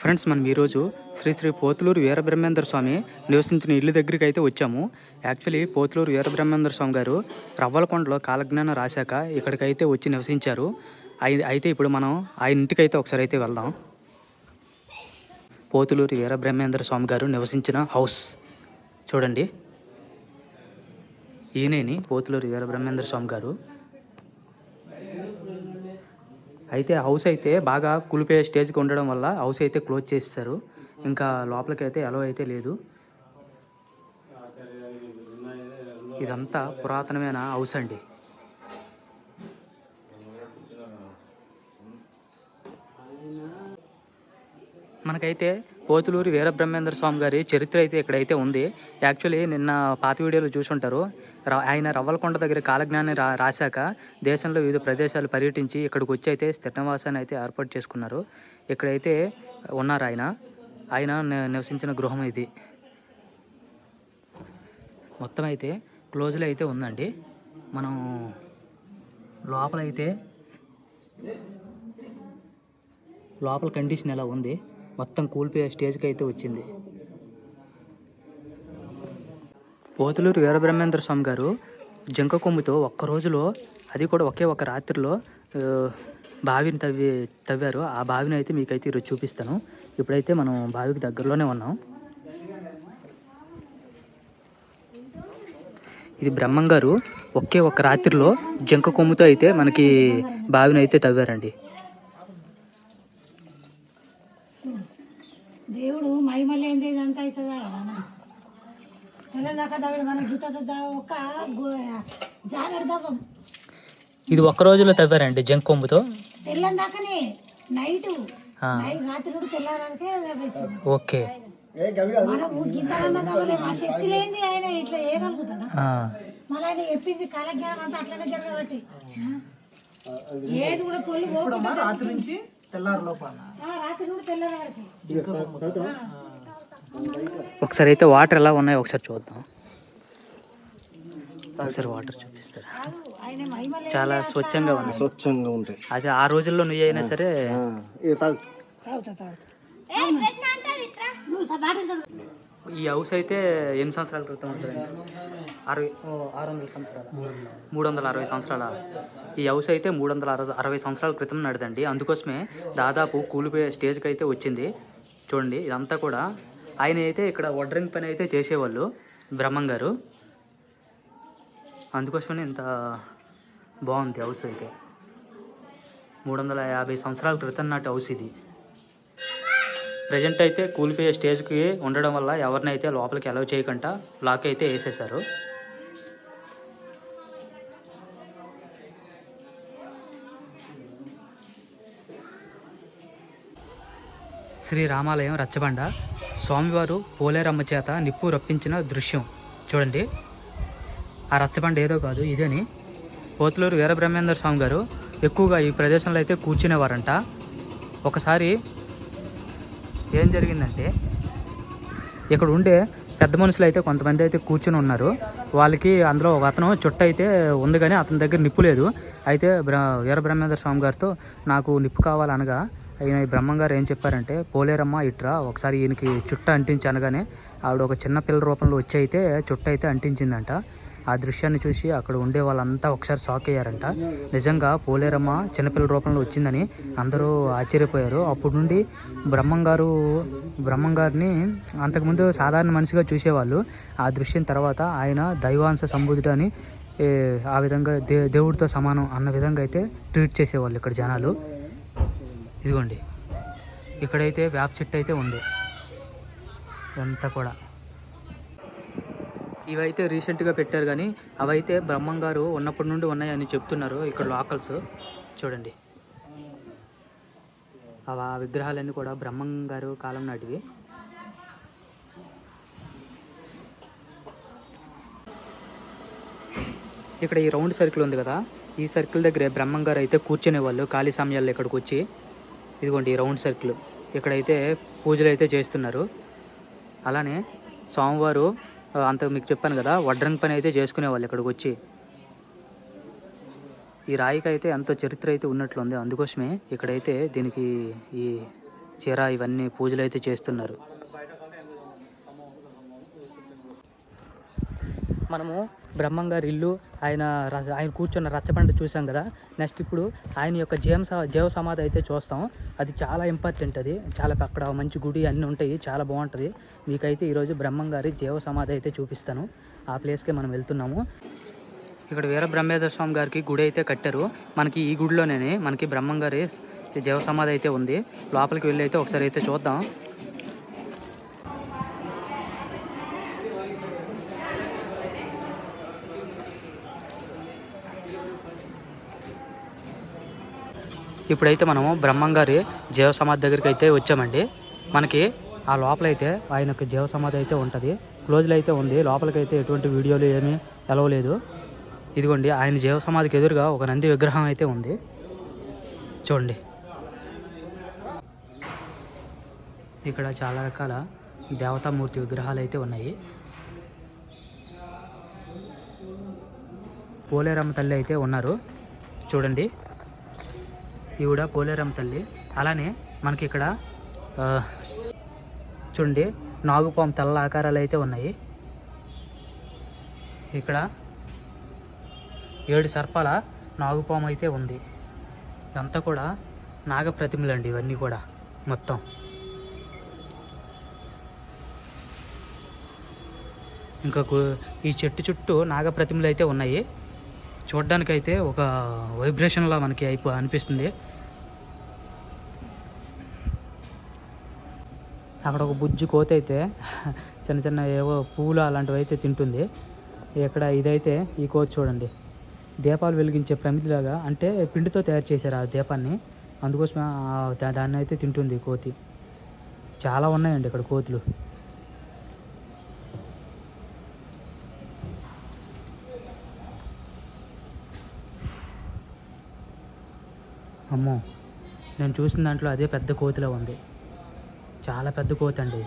Friends మనం ఈరోజు శ్రీ శ్రీ పోతులూరు వీరబ్రహ్మేంద్ర స్వామి నివసించిన ఇల్లు దగ్గరికి అయితే వచ్చాము. యాక్చువల్లీ పోతులూరు వీరబ్రహ్మేంద్ర స్వామి గారు రవ్వలకొండలో కాలజ్ఞానం రాశాక ఇక్కడికైతే వచ్చి నివసించారు. అయితే ఇప్పుడు మనం ఆయన ఇంటికి అయితే ఒకసారి అయితే వెళ్దాం. పోతులూరు వీరబ్రహ్మేంద్ర స్వామి గారు నివసించిన హౌస్. చూడండి. ఈయనేని పోతులూరు వీరబ్రహ్మేంద్ర స్వామి గారు. అయితే హౌస్ అయితే బాగా కూలిపోయే స్టేజ్కి ఉండడం వల్ల హౌస్ అయితే క్లోజ్ చేసేసారు. ఇంకా లోపలికి అయితే అలో అయితే లేదు. ఇదంతా పురాతనమైన హౌస్ అండి. మనకైతే పోతులూరి వీరబ్రహ్మేంద్ర స్వామి గారి చరిత్ర అయితే ఇక్కడైతే ఉంది. యాక్చువల్లీ నిన్న పాత వీడియోలో చూసుంటారు. ఆయన రవ్వలకొండ దగ్గర కాలజ్ఞాన్ని రా రాశాక దేశంలో వివిధ ప్రదేశాలు పర్యటించి ఇక్కడికి వచ్చి అయితే స్థిరనివాసాన్ని అయితే ఏర్పాటు చేసుకున్నారు. ఇక్కడైతే ఉన్నారు ఆయన. ఆయన నివసించిన గృహం ఇది. మొత్తం అయితే క్లోజ్లో అయితే ఉందండి. మనం లోపలైతే లోపల కండిషన్ ఎలా ఉంది? మొత్తం కూలిపోయే స్టేజ్కి అయితే వచ్చింది. పోతులూరు వీరబ్రహ్మేంద్ర స్వామి గారు జంక కొమ్ముతో ఒక్క రోజులో అది కూడా ఒకే ఒక రాత్రిలో బావిని తవ్వి తవ్వారు. ఆ బావిని అయితే మీకైతే ఈరోజు చూపిస్తాను. ఇప్పుడైతే మనం బావికి దగ్గరలోనే ఉన్నాం. ఇది బ్రహ్మం గారు ఒకే ఒక రాత్రిలో జంక కొమ్ముతో అయితే మనకి బావిని అయితే తవ్వారండి దేవుడు అవుతుందా తెల్లదాకా దవిడు మన గీత దవ్వం ఇది ఒక్క రోజులో తవ్వారండి జంక కొమ్ముతో? తెల్లని దాకానే నైట్. ఆ, నైట్ రాత్రి కూడా తెల్లారానికే ఓకే. గింతలన్న ఆ శక్తి లేనిది ఆయన ఇట్లా ఆయన చెప్పింది అంతా అట్లనే జరగబట్టి. ఏది కూడా పొల్లు పోకుండా రాత్రి నుంచి తెల్లారు లోపల రాత్రి కూడా తెల్లారి వరకు ఒకసారి అయితే వాటర్ ఎలా ఉన్నాయో ఒకసారి చూద్దాం. ఒకసారి వాటర్ చూపిస్తారా? చాలా స్వచ్ఛంగా ఉన్నాయి. స్వచ్ఛంగా ఉంటాయి. అది ఆ రోజుల్లో నువ్వు అయినా సరే. ఈ హౌస్ అయితే ఎన్ని సంవత్సరాల క్రితం ఉంటుందండి? అరవై ఆరు వందల సంవత్సరాల. మూడు వందల అరవై సంవత్సరాల. ఈ హౌస్ అయితే మూడు వందల అరవై అరవై సంవత్సరాల క్రితం నడదండి. అందుకోసమే దాదాపు కూలిపోయే స్టేజ్కి అయితే వచ్చింది. చూడండి ఇదంతా కూడా ఆయన అయితే ఇక్కడ వడ్రింగ్ పని అయితే చేసేవాళ్ళు బ్రహ్మం గారు అందుకోసమనే ఇంత బాగుంది హౌస్ అయితే. మూడు వందల యాభై సంవత్సరాల క్రితం నాటి హౌస్ ఇది. ప్రజెంట్ అయితే కూలిపోయే స్టేజ్కి ఉండడం వల్ల ఎవరినైతే లోపలికి అలౌ చేయకుండా లాక్ అయితే వేసేసారు శ్రీ రామాలయం రచ్చబండ. స్వామివారు పోలేరమ్మ చేత నిప్పు రప్పించిన దృశ్యం. చూడండి. ఆ రచ్చబండ ఏదో కాదు ఇదేని. పోతులూరు వీరబ్రహ్మేంద్ర స్వామి గారు ఎక్కువగా ఈ ప్రదేశంలో అయితే కూర్చునేవారంట. ఒకసారి ఏం జరిగిందంటే ఇక్కడ ఉండే పెద్ద మనుషులు అయితే కొంతమంది అయితే కూర్చుని ఉన్నారు. వాళ్ళకి అందులో ఒక అతను చుట్ట అయితే ఉంది కానీ అతని దగ్గర నిప్పు లేదు. అయితే బ్ర వీరబ్రహ్మేంద్ర స్వామి గారితో నాకు నిప్పు కావాలనగా ఆయన ఈ బ్రహ్మం గారు ఏం చెప్పారంటే పోలేరమ్మ ఇట్రా ఒకసారి ఈయనకి చుట్ట అంటించి అనగానే ఆవిడ ఒక చిన్న పిల్ల రూపంలో వచ్చి అయితే చుట్ట అయితే అంటించిందంట. ఆ దృశ్యాన్ని చూసి అక్కడ ఉండే వాళ్ళంతా ఒకసారి షాక్ అయ్యారంట. నిజంగా పోలేరమ్మ చిన్నపిల్ల రూపంలో వచ్చిందని అందరూ ఆశ్చర్యపోయారు. అప్పుడు నుండి బ్రహ్మం గారు బ్రహ్మం గారిని అంతకుముందు సాధారణ మనిషిగా చూసేవాళ్ళు. ఆ దృశ్యం తర్వాత ఆయన దైవాంశ సంబుద్ధుడు అని ఆ విధంగా దే దేవుడితో సమానం అన్న విధంగా అయితే ట్రీట్ చేసేవాళ్ళు ఇక్కడ జనాలు. ఇదిగోండి. ఇక్కడైతే వేప చెట్టు అయితే ఉంది. ఇదంతా కూడా. ఇవైతే రీసెంట్గా పెట్టారు కానీ అవైతే బ్రహ్మం గారు ఉన్నప్పటి నుండి ఉన్నాయని చెప్తున్నారు ఇక్కడ లోకల్స్ చూడండి. అవి ఆ విగ్రహాలన్నీ కూడా బ్రహ్మం గారు కాలం నాటివి. ఇక్కడ ఈ రౌండ్ సర్కిల్ ఉంది కదా. ఈ సర్కిల్ దగ్గరే బ్రహ్మం గారు అయితే కూర్చునేవాళ్ళు. ఖాళీ సమయాల్లో ఇక్కడికి వచ్చి. ఇదిగోండి రౌండ్ సర్కిల్. ఇక్కడైతే పూజలు అయితే చేస్తున్నారు. అలానే స్వామివారు అంత మీకు చెప్పాను కదా వడ్రంగ్ పని అయితే చేసుకునేవాళ్ళు ఇక్కడికి వచ్చి ఈ రాయికి అయితే ఎంతో చరిత్ర అయితే ఉన్నట్లుంది. అందుకోసమే ఇక్కడైతే దీనికి ఈ చీర ఇవన్నీ పూజలు అయితే చేస్తున్నారు. మనము బ్రహ్మంగారి ఇల్లు ఆయన ఆయన కూర్చున్న రచ్చబండ చూసాం కదా. నెక్స్ట్ ఇప్పుడు ఆయన యొక్క జీవం స- జీవ సమాధి అయితే చూస్తాం. అది చాలా ఇంపార్టెంట్ అది. చాలా అక్కడ మంచి గుడి అన్నీ ఉంటాయి. చాలా బాగుంటుంది. మీకైతే ఈరోజు బ్రహ్మంగారి జీవ సమాధి అయితే చూపిస్తాను. ఆ ప్లేస్కే మనం వెళ్తున్నాము. ఇక్కడ వీర బ్రహ్మేశ్వర స్వామి గారికి గుడి అయితే కట్టారు. మనకి ఈ గుడిలోనే మనకి బ్రహ్మంగారి జీవ సమాధి అయితే ఉంది. లోపలికి వెళ్ళి అయితే ఒకసారి అయితే చూద్దాం. ఇప్పుడైతే మనము బ్రహ్మంగారి జీవ సమాధి దగ్గరికి అయితే వచ్చామండి. మనకి ఆ లోపలైతే ఆయన యొక్క జీవ సమాధి అయితే ఉంటుంది. క్లోజ్లో అయితే ఉంది. లోపలికైతే ఎటువంటి వీడియోలు ఏమీ ఎలవలేదు ఇదిగోండి ఆయన జీవ సమాధికి ఎదురుగా ఒక నంది విగ్రహం అయితే ఉంది. చూడండి. ఇక్కడ చాలా రకాల దేవతామూర్తి విగ్రహాలు అయితే ఉన్నాయి. పోలేరమ్మ తల్లి అయితే ఉన్నారు. చూడండి. ఈవిడ పోలేరమ్మ తల్లి. అలానే మనకి ఇక్కడ చూడండి నాగుపాము తెల్ల ఆకారాలు అయితే ఉన్నాయి. ఇక్కడ ఏడు సర్పాల నాగుపాము అయితే ఉంది. ఇదంతా కూడా నాగ ప్రతిమలు అండి ఇవన్నీ కూడా మొత్తం. ఇంకా ఈ చెట్టు చుట్టూ నాగ ప్రతిమలు అయితే ఉన్నాయి. చూడ్డానికైతే ఒక వైబ్రేషన్లా మనకి అయిపో అనిపిస్తుంది. అక్కడ ఒక బుజ్జి కోత అయితే చిన్న చిన్న ఏవో పూలు అలాంటివి అయితే తింటుంది. ఇక్కడ ఇదైతే ఈ కోత చూడండి. దీపాలు వెలిగించే ప్రమిదిలాగా అంటే పిండితో తయారు చేశారు ఆ దీపాన్ని. అందుకోసమే దాన్ని అయితే తింటుంది ఈ కోతి. చాలా ఉన్నాయండి ఇక్కడ కోతులు. అమ్మో నేను చూసిన దాంట్లో అదే పెద్ద కోతిలో ఉంది. చాలా పెద్ద కోతి అండి